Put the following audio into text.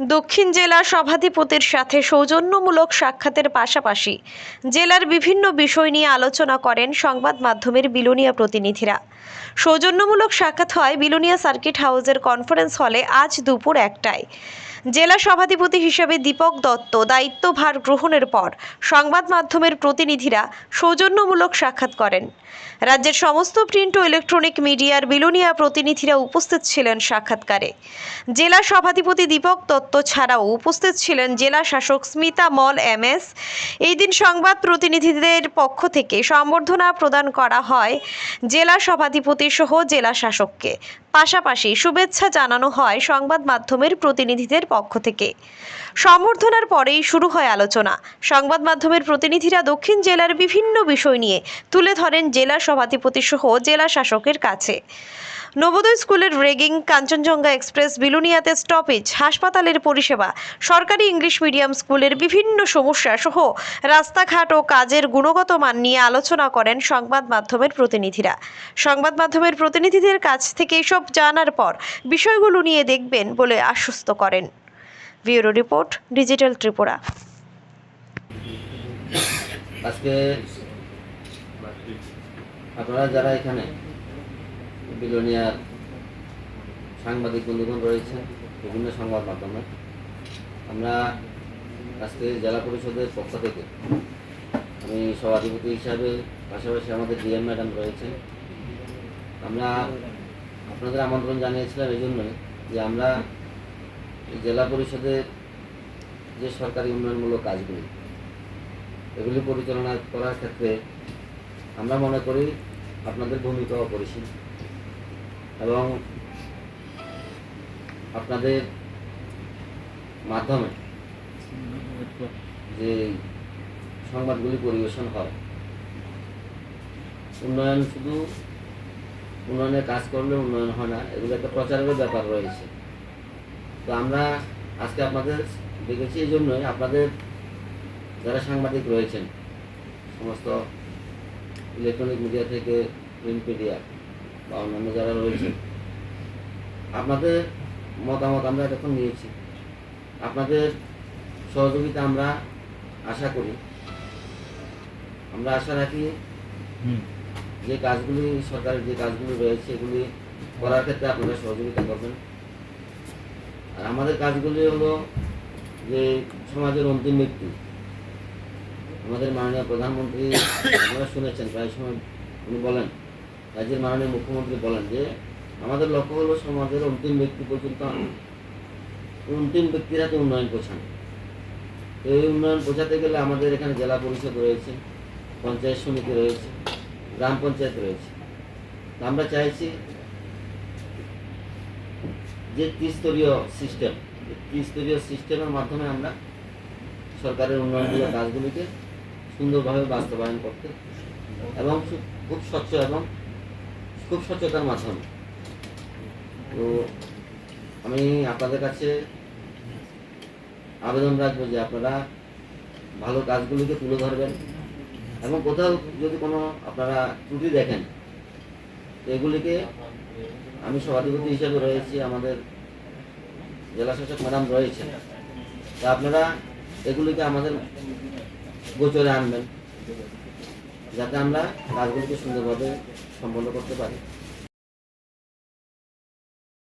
দক্ষিণ জেলা সভাধিপতির সাথে সৌজন্যমূলক সাক্ষাতের পাশাপাশি জেলার বিভিন্ন বিষয় নিয়ে আলোচনা করেন সংবাদ মাধ্যমের বিলোনিয়া প্রতিনিধিরা। সৌজন্যমূলক সাক্ষাৎ হয় বিলোনিয়া সার্কিট হাউসের কনফারেন্স হলে আজ দুপুর একটায়। জেলা সভাধিপতি হিসেবে দীপক দত্ত দায়িত্বভার গ্রহণের পর সংবাদ মাধ্যমের প্রতিনিধিরা সৌজন্যমূলক সাক্ষাৎ করেন। রাজ্যের সমস্ত প্রিন্ট ও ইলেকট্রনিক মিডিয়ার বিলোনিয়া প্রতিনিধিরা উপস্থিত ছিলেন সাক্ষাৎকারে। জেলা সভাধিপতি দীপক দত্ত ছাড়াও উপস্থিত ছিলেন জেলা শাসক স্মিতা মল, এম এস। এই দিন সংবাদ প্রতিনিধিদের পক্ষ থেকে সম্বর্ধনা প্রদান করা হয় জেলা সভাধিপতি সহ জেলা শাসককে। পাশাপাশি শুভেচ্ছা জানানো হয় সংবাদ মাধ্যমের প্রতিনিধিদের পক্ষ থেকে। সম্বর্ধনার পরেই শুরু হয় আলোচনা। সংবাদ মাধ্যমের প্রতিনিধিরা দক্ষিণ জেলার বিভিন্ন বিষয় নিয়ে তুলে ধরেন জেলা সভাধিপতি সহ জেলা শাসকের কাছে। নবোদয় স্কুলের রেগিং কাঞ্চনজঙ্ঘা এক্সপ্রেস বিলুনিয়াতে স্টপেজ, হাসপাতালের পরিষেবা, সরকারি ইংলিশ মিডিয়াম স্কুলের বিভিন্ন সমস্যা সহ রাস্তাঘাট ও কাজের গুণগত মান নিয়ে আলোচনা করেন সংবাদ মাধ্যমের প্রতিনিধিরা। সংবাদ মাধ্যমের প্রতিনিধিদের কাছ থেকে এসব জানার পর বিষয়গুলো নিয়ে দেখবেন বলে আশ্বস্ত করেন। Bureau report, digital Tripura. আজকে আপনারা যারা এখানে বিলোনিয়ার সাংবাদিক বন্ধুগণ রয়েছেন বিভিন্ন সংবাদ মাধ্যমে। আমরা আজকে জেলা পরিষদের পক্ষ থেকে আমি সভাধিপতি হিসাবে, পাশাপাশি আমাদের ডিএম ম্যাডাম রয়েছেন। আমরা আপনাদের আমন্ত্রণ জানিয়েছিলাম এই জন্যই যে আমরা জেলা পরিষদের যে সরকারি উন্নয়নমূলক কাজগুলি, এগুলি পরিচালনা করার ক্ষেত্রে আমরা মনে করি আপনাদের ভূমিকা অপরিসীম। এবং আপনাদের মাধ্যমে যে সংবাদগুলি পরিবেশন হয়। উন্নয়ন শুধু উন্নয়নের কাজ করলে উন্নয়ন হয় না, এগুলো একটা প্রচারের ব্যাপার রয়েছে। তো আমরা আজকে আপনাদের দেখেছি এই জন্যই আপনাদের যারা সাংবাদিক রয়েছেন, সমস্ত ইলেকট্রনিক মিডিয়া থেকে প্রিন্ট মিডিয়া বা অন্যান্য যারা রয়েছে আপনাদের মতামত আমরা এতক্ষণ নিয়েছি। আপনাদের সহযোগিতা আমরা আশা করি। আমরা আশা রাখি যে কাজগুলি সরকারের যে কাজগুলি রয়েছে এগুলি করার ক্ষেত্রে আপনারা সহযোগিতা করবেন। আর আমাদের কাজগুলি হলো যে সমাজের অন্তিম ব্যক্তি। আমাদের মাননীয় প্রধানমন্ত্রী আপনারা শুনেছেন প্রায় সময় উনি বলেন রাজ্যের মাননীয় মুখ্যমন্ত্রী বলেন যে, আমাদের লক্ষ্য হলো সমাজের অন্তিম ব্যক্তি পর্যন্ত, অন্তিম ব্যক্তিরা তো উন্নয়ন পৌঁছানো তো এই উন্নয়ন পৌঁছাতে গেলে আমাদের এখানে জেলা পরিষদ রয়েছে, পঞ্চায়েত সমিতি রয়েছে, গ্রাম পঞ্চায়েত রয়েছে। আমরা চাইছি যে ত্রিস্তরীয় সিস্টেম ত্রিস্তরীয় সিস্টেমের মাধ্যমে আমরা সরকারের উন্নয়নমূলক কাজগুলিকে সুন্দরভাবে বাস্তবায়ন করতে এবং খুব স্বচ্ছ এবং খুব স্বচ্ছতার মাধ্যমে। তো আমি আপনাদের কাছে আবেদন রাখব যে আপনারা ভালো কাজগুলিকে তুলে ধরবেন এবং কোথাও যদি কোনো আপনারা ত্রুটি দেখেন এগুলিকে আমি সভাধিপতি হিসেবে রয়েছি, আমাদের জেলা শাসক ম্যাডাম রয়েছেন। তা আপনারা এগুলিকে আমাদের গোচরে আনবেন। যাতে আমরা কাজগুলোকে সুন্দরভাবে সম্পন্ন করতে পারি।